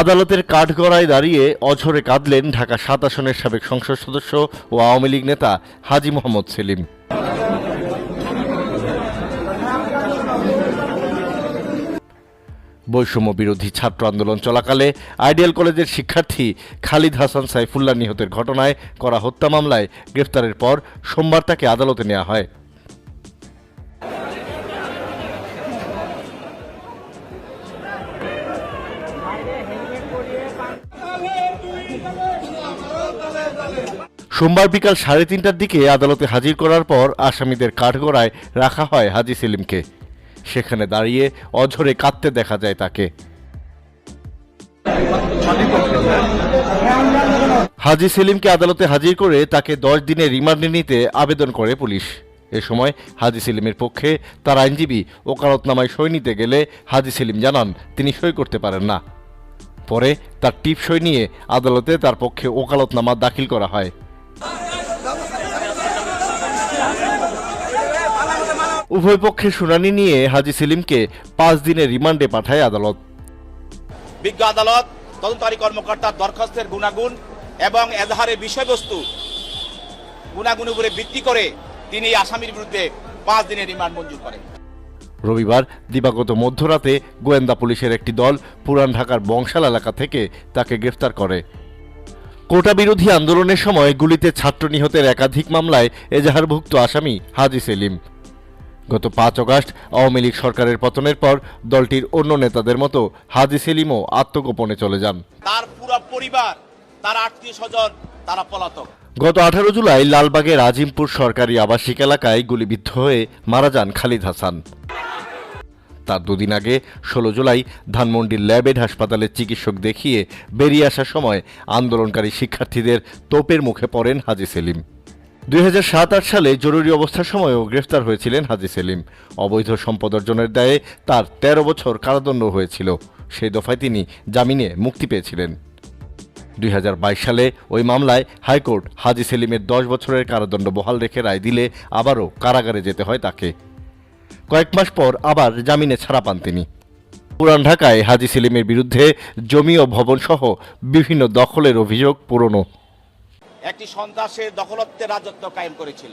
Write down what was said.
আদালতের কাঠগড়ায় দাঁড়িয়ে অঝরে কাঁদলেন ঢাকা সাত আসনের সাবেক সংসদ সদস্য ও আওয়ামী লীগ নেতা হাজি মোহাম্মদ সেলিম। বৈষম্য বিরোধী ছাত্র আন্দোলন চলাকালে আইডিয়াল কলেজের শিক্ষার্থী খালিদ হাসান সাইফুল্লাহ নিহতের ঘটনায় করা হত্যা মামলায় গ্রেফতারের পর সোমবার তাকে আদালতে নেওয়া হয়। সোমবার বিকাল সাড়ে তিনটার দিকে আদালতে হাজির করার পর আসামিদের কাঠগড়ায় রাখা হয় হাজি সেলিমকে। সেখানে দাঁড়িয়ে অঝরে কাঁদতে দেখা যায় তাকে। হাজি সেলিমকে আদালতে হাজির করে তাকে দশ দিনের রিমান্ডে নিতে আবেদন করে পুলিশ। এ সময় হাজি সেলিমের পক্ষে তার আইনজীবী ওকালতনামায় সই নিতে গেলে হাজি সেলিম জানান, তিনি সই করতে পারেন না। পরে তার টিপসই নিয়ে আদালতে তার পক্ষে ওকালতনামা দাখিল করা হয়। উভয় পক্ষের শুনানি নিয়ে হাজি সেলিমকে পাঁচ দিনের রিমান্ডে পাঠায় আদালত। বিজ্ঞ আদালত, তদন্তকারী কর্মকর্তার দরখাস্তের গুণাগুণ এবং এজাহারের বিষয়বস্তু গুণাগুণের উপরে ভিত্তি করে তিনি আসামির বিরুদ্ধে পাঁচ দিনের রিমান্ড মঞ্জুর করেন। রবিবার দিবাগত মধ্যরাতে গোয়েন্দা পুলিশের একটি দল পুরান ঢাকার বংশাল এলাকা থেকে তাকে গ্রেফতার করে। কোটা বিরোধী আন্দোলনের সময় গুলিতে ছাত্র নিহতের একাধিক মামলায় এজাহারভুক্ত আসামি হাজি সেলিম। গত পাঁচ অগাস্ট আওয়ামী লীগ সরকারের পতনের পর দলটির অন্য নেতাদের মতো হাজি সেলিমও আত্মগোপনে চলে যান। তার পুরো পরিবার তার আত্মীয় স্বজন তারা পলাতক। গত আঠারো জুলাই লালবাগের আজিমপুর সরকারি আবাসিক এলাকায় গুলিবিদ্ধ হয়ে মারা যান খালিদ হাসান। তার দুদিন আগে, ষোলো জুলাই ধানমন্ডির ল্যাবেড হাসপাতালে চিকিৎসক দেখিয়ে বেরিয়ে আসার সময় আন্দোলনকারী শিক্ষার্থীদের তোপের মুখে পড়েন হাজি সেলিম। দুই সালে জরুরি অবস্থার সময়ও গ্রেফতার হয়েছিলেন হাজি সেলিম। অবৈধ সম্পদ অর্জনের দায়ে তার ১৩ বছর কারাদণ্ড হয়েছিল। সেই দফায় তিনি জামিনে মুক্তি পেয়েছিলেন। দুই হাজার বাইশ সালে ওই মামলায় হাইকোর্ট হাজি সেলিমের দশ বছরের কারাদণ্ড বহাল রেখে রায় দিলে আবারও কারাগারে যেতে হয় তাকে। কয়েক মাস পর আবার জামিনে ছাড়া পান তিনি। পুরান ঢাকায় হাজি সেলিমের বিরুদ্ধে জমি ও ভবন সহ বিভিন্ন দখলের অভিযোগ পুরনো। একটি সন্ত্রাসের দখলত্বের রাজত্ব কায়েম করেছিল।